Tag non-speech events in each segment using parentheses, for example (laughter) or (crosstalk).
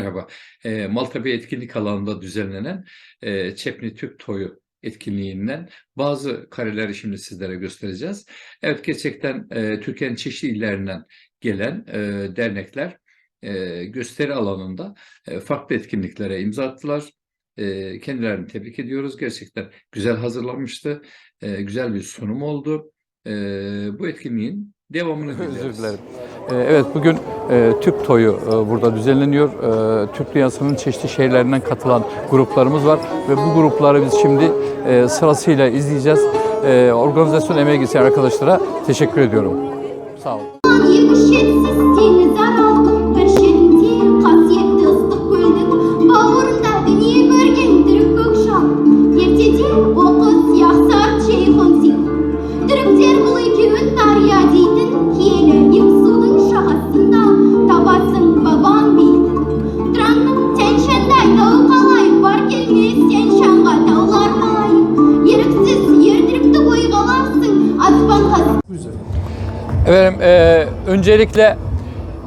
Merhaba. Eee, Maltepe etkinlik alanında düzenlenen eee Çepni Türk Toyu etkinliğinden bazı kareleri şimdi sizlere göstereceğiz. Evet gerçekten eee, Türkiye'nin çeşitli illerinden gelen eee, dernekler eee, gösteri alanında eee, farklı etkinliklere imza attılar. Eee, kendilerini tebrik ediyoruz. Gerçekten güzel hazırlanmıştı. Eee, güzel bir sunum oldu. Eee, bu etkinliğin devamını (laughs) Özür dileriz. dilerim. Ee, Evet bugün e, Türk Toyu e, burada düzenleniyor. E, Türk dünyasının çeşitli şehirlerinden katılan gruplarımız var ve bu grupları biz şimdi e, sırasıyla izleyeceğiz. E, organizasyon emeği geçen arkadaşlara teşekkür ediyorum. Sağ olun. Егішетсіз теңіз арал першінде қасиетті ыстық көлдің бауырында дүние көрген түрік көкшал ертеден оқыс яқсат шейхунсин түріктер бұл екеуін дария дейтін киелі öncelikle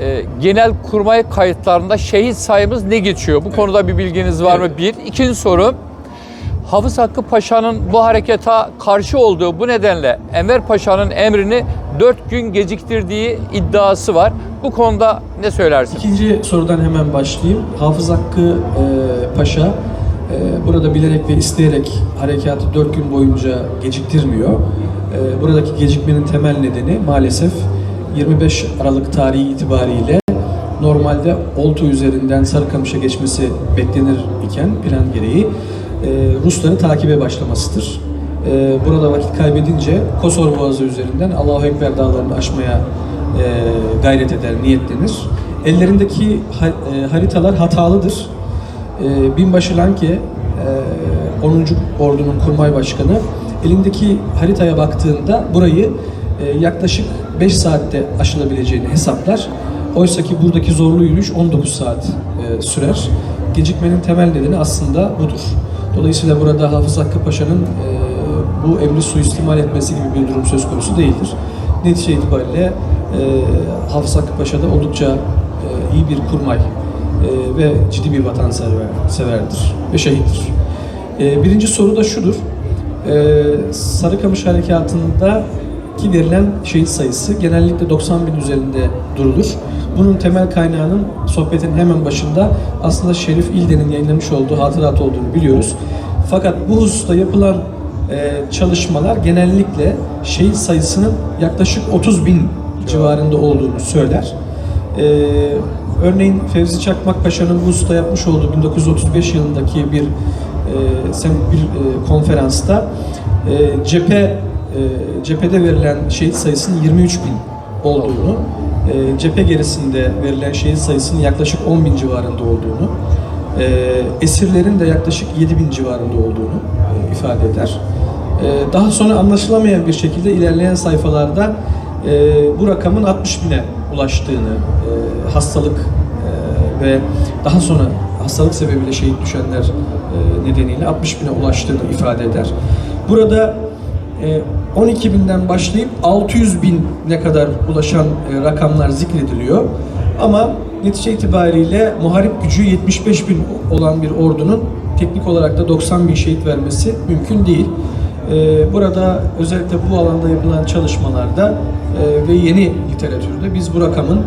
e, genel kurmay kayıtlarında şehit sayımız ne geçiyor? Bu konuda bir bilginiz var mı? Bir. İkinci soru. Hafız Hakkı Paşa'nın bu hareketa karşı olduğu bu nedenle Enver Paşa'nın emrini dört gün geciktirdiği iddiası var. Bu konuda ne söylersiniz? İkinci sorudan hemen başlayayım. Hafız Hakkı e, Paşa e, burada bilerek ve isteyerek harekatı dört gün boyunca geciktirmiyor. E, buradaki gecikmenin temel nedeni maalesef 25 Aralık tarihi itibariyle normalde Oltu üzerinden Sarıkamış'a geçmesi beklenir iken plan gereği e, Rusların takibe başlamasıdır. E, burada vakit kaybedince Kosor Boğazı üzerinden Allahu Ekber dağlarını aşmaya e, gayret eder, niyetlenir. Ellerindeki ha- e, haritalar hatalıdır. E, Binbaşı Lanke, e, 10. Ordu'nun kurmay başkanı, elindeki haritaya baktığında burayı e, yaklaşık 5 saatte aşılabileceğini hesaplar. Oysa ki buradaki zorlu yürüyüş 19 saat e, sürer. Gecikmenin temel nedeni aslında budur. Dolayısıyla burada Hafız Hakkı Paşa'nın e, bu emri suistimal etmesi gibi bir durum söz konusu değildir. Netice itibariyle e, Hafız Hakkı Paşa da oldukça e, iyi bir kurmay e, ve ciddi bir vatanseverdir ve şehittir. E, birinci soru da şudur. E, Sarıkamış Harekatı'nda ki verilen şehit sayısı genellikle 90 bin üzerinde durulur. Bunun temel kaynağının sohbetin hemen başında aslında Şerif İlden'in yayınlamış olduğu hatırat olduğunu biliyoruz. Fakat bu hususta yapılan e, çalışmalar genellikle şehit sayısının yaklaşık 30 bin civarında olduğunu söyler. E, örneğin Fevzi Çakmak Paşa'nın bu hususta yapmış olduğu 1935 yılındaki bir e, bir e, konferansta e, cephe e, cephede verilen şehit sayısının 23 bin olduğunu, e, cephe gerisinde verilen şehit sayısının yaklaşık 10 bin civarında olduğunu, e, esirlerin de yaklaşık 7 bin civarında olduğunu e, ifade eder. E, daha sonra anlaşılamayan bir şekilde ilerleyen sayfalarda bu rakamın 60 bine ulaştığını, hastalık ve daha sonra hastalık sebebiyle şehit düşenler nedeniyle 60 bine ulaştığını ifade eder. Burada 12 binden başlayıp 600 bin ne kadar ulaşan e, rakamlar zikrediliyor. Ama netice itibariyle muharip gücü 75 bin olan bir ordunun teknik olarak da 90 bin şehit vermesi mümkün değil. E, Burada özellikle bu alanda yapılan çalışmalarda e, ve yeni literatürde biz bu rakamın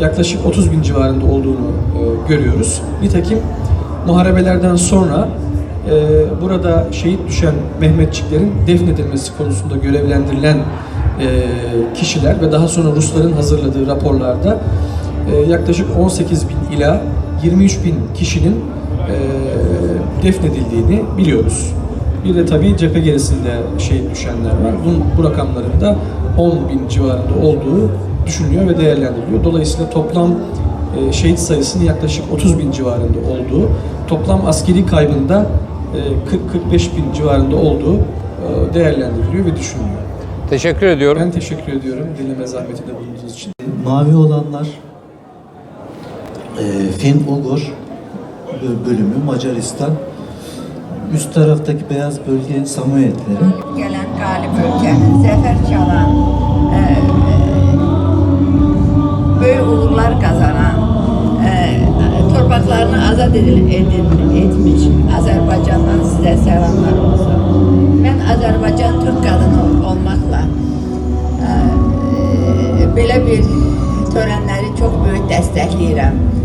yaklaşık 30 bin civarında olduğunu e, görüyoruz. Nitekim muharebelerden sonra burada şehit düşen Mehmetçiklerin defnedilmesi konusunda görevlendirilen e, kişiler ve daha sonra Rusların hazırladığı raporlarda e, yaklaşık 18 bin ila 23 bin kişinin e, defnedildiğini biliyoruz. Bir de tabii cephe gerisinde şehit düşenler var. Bunun, bu rakamların da 10 bin civarında olduğu düşünülüyor ve değerlendiriliyor. Dolayısıyla toplam şehit sayısının yaklaşık 30 bin civarında olduğu, toplam askeri kaybında 40-45 bin civarında olduğu e, değerlendiriliyor ve düşünülüyor. Teşekkür ediyorum. Ben teşekkür ediyorum dinleme zahmetinde bulunduğunuz için. Mavi olanlar e, Fin-Ugur bö- bölümü Macaristan. Üst taraftaki beyaz bölge Samoyedleri. gelen galip ülkenin zafer çalan, e, e, böyle uğurlar kazanan, torba torpaqlarını azad edil, edil, etmiş Azərbaycandan sizə səlamlar olsun. Mən Azərbaycan Türk qadını olmaqla ə, e, belə bir törənləri çox böyük dəstəkləyirəm.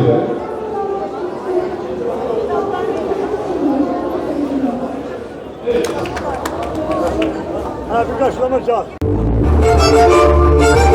Müziğleri keselim hemen.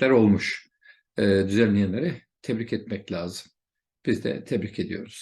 etkinlikler olmuş. E, düzenleyenleri tebrik etmek lazım. Biz de tebrik ediyoruz.